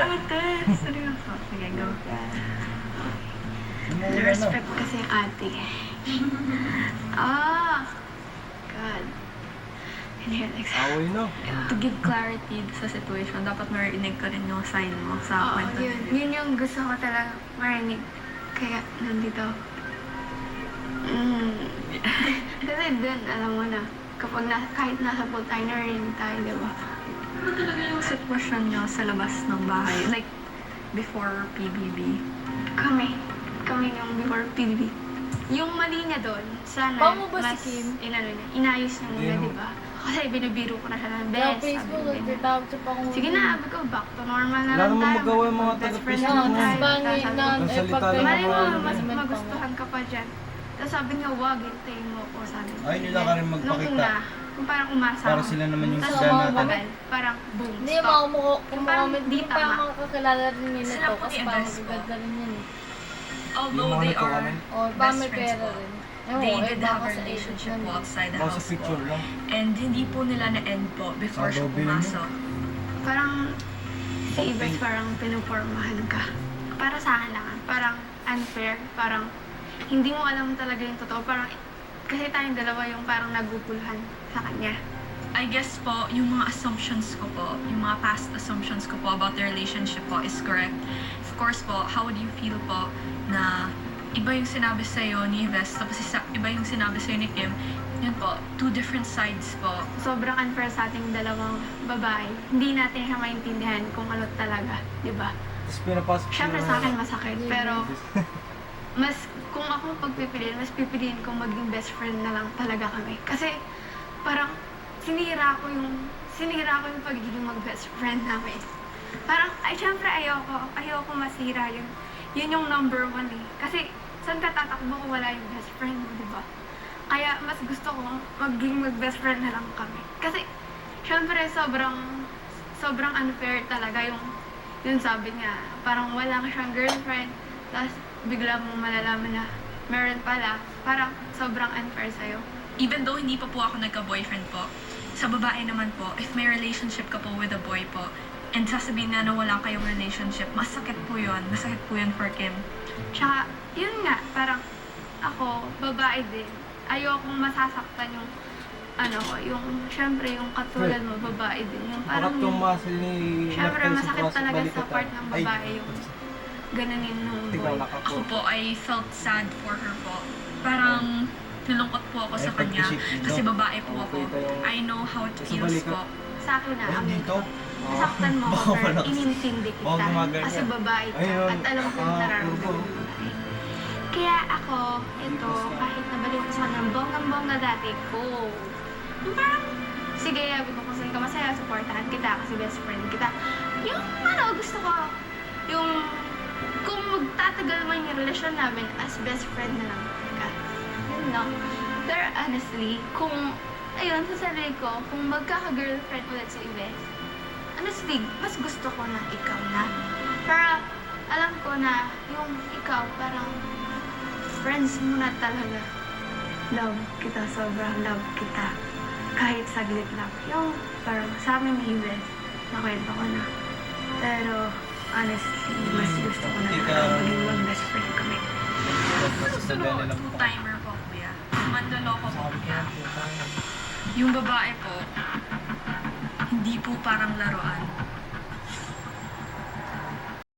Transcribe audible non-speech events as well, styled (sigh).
siya. Ate, seryoso. Sige, go. Ano ano? Respect kasi yung ate. Ah! God. Inhale, exhale. Away na. To give clarity sa situation, dapat marinig ko rin yung sign mo sa Oo, kwento. yun. Yun yung gusto ko talaga marinig. Kaya nandito. Mm. (laughs) Kasi dun, alam mo na kapag na, kahit nasa pool tayo, narinig tayo, di ba? Ano talaga yung sitwasyon niyo sa labas ng bahay? Like, before PBB. Kami. Kami yung before PBB. Yung mali niya doon, sana mo ba si mas, Kim? inano niya, inayos niya muna, Hindi, di ba? Kasi binibiro ko na siya ng Sa best. sabi Facebook, ko ganyan. nagtatawag siya pa kung Sige na, sabi ko, back to normal na Wala lang namang tayo. magawa yung mga Best friend taga-Facebook na mo. tayo. Tapos na, sabi ko, eh, salita pag lang Malay mo, Ano, mas naman magustuhan ka pa dyan. Tapos sabi niya, wag, hintayin mo ako, sabi niya. Ay, nila ka rin Nung magpakita. una, kung parang umasa Para sila naman yung Tapos sila natin. parang boom, Hindi, stop. mga mo, Yung kung parang mga di hindi pa tama. makakakilala rin nila Sila to. po Kasi ni Indes po. magaganda rin yun eh. Although Yung mga they are nagkakamali. O, pa best may friends pera po, rin. they Ewan ko, did iba have ako a sa relationship nun. outside the Baka sa house po. picture lang. And hindi po nila na-end po before Sa siya lobby pumasok. Parang Ives parang pinupormahan ka. Para sa akin lang, parang unfair, parang hindi mo alam talaga yung totoo. Parang kasi tayong dalawa yung parang naguguluhan sa kanya. I guess po, yung mga assumptions ko po, yung mga past assumptions ko po about the relationship po is correct. Of course po, how would you feel po na iba yung sinabi sa'yo ni Yves, tapos isa, iba yung sinabi sa'yo ni Kim. Yun po, two different sides po. Sobrang unfair sa ating dalawang babae. Hindi natin siya maintindihan kung ano talaga, di ba? Tapos pinapasok siya Siyempre sa akin masakit, pero (laughs) mas kung ako pagpipiliin, mas pipiliin kong maging best friend na lang talaga kami. Kasi parang sinira ko yung sinira ko yung pagiging mag-best friend namin. Parang, ay, syempre ayoko, ayoko masira yun. Yun yung number one eh. Kasi, saan ka tatakbo kung wala yung best friend mo, di ba? Kaya, mas gusto ko maging mag-best friend na lang kami. Kasi, syempre, sobrang, sobrang unfair talaga yung, yung sabi niya, parang wala siyang girlfriend, tapos bigla mong malalaman na meron pala, parang sobrang unfair sa'yo. Even though hindi pa po ako nagka-boyfriend po, sa babae naman po, if may relationship ka po with a boy po, and sasabihin na na wala kayong relationship, masakit po yun. Masakit po yun for Kim. Tsaka, yun nga, parang ako, babae din. Ayokong masasaktan yung, ano ko, yung, syempre, yung katulad mo, babae din. Yung parang, yung ni syempre, sa masakit talaga sa part ng Ay, babae yung gananin nung boy. Ako po, I felt sad for her po. Parang, nalungkot po ako sa kanya. Kasi babae po ako. Okay, tayo. I know how it feels po. Sa akin na, amin dito? ko. Nasaktan mo (laughs) ako, pero inintindi kita. Kasi babae ka, at alam ko yung Ah, nararamdaman babae. Kaya ako, ito, kahit nabalik ko sa kanya, bonggang-bongga dati ko. Yung parang, sige, sabi ko kung saan ka masaya, supportahan kita kasi best friend kita. Yung ano, gusto ko, kung magtatagal man yung relasyon namin as best friend na lang ka. Yun lang. Pero honestly, kung, ayun, sa sarili ko, kung magkaka-girlfriend ulit sa Ives, honestly, mas gusto ko na ikaw na. Para alam ko na yung ikaw parang friends mo na talaga. Love kita, sobrang love kita. Kahit saglit lang. Yung parang sa amin ni Ives, nakwento ko na. Pero honestly, mas gusto ko na ka- maging mag-best friend kami. Pero two-timer po, kuya. Mandaloko po, kuya. Yung babae po, hindi po parang laruan.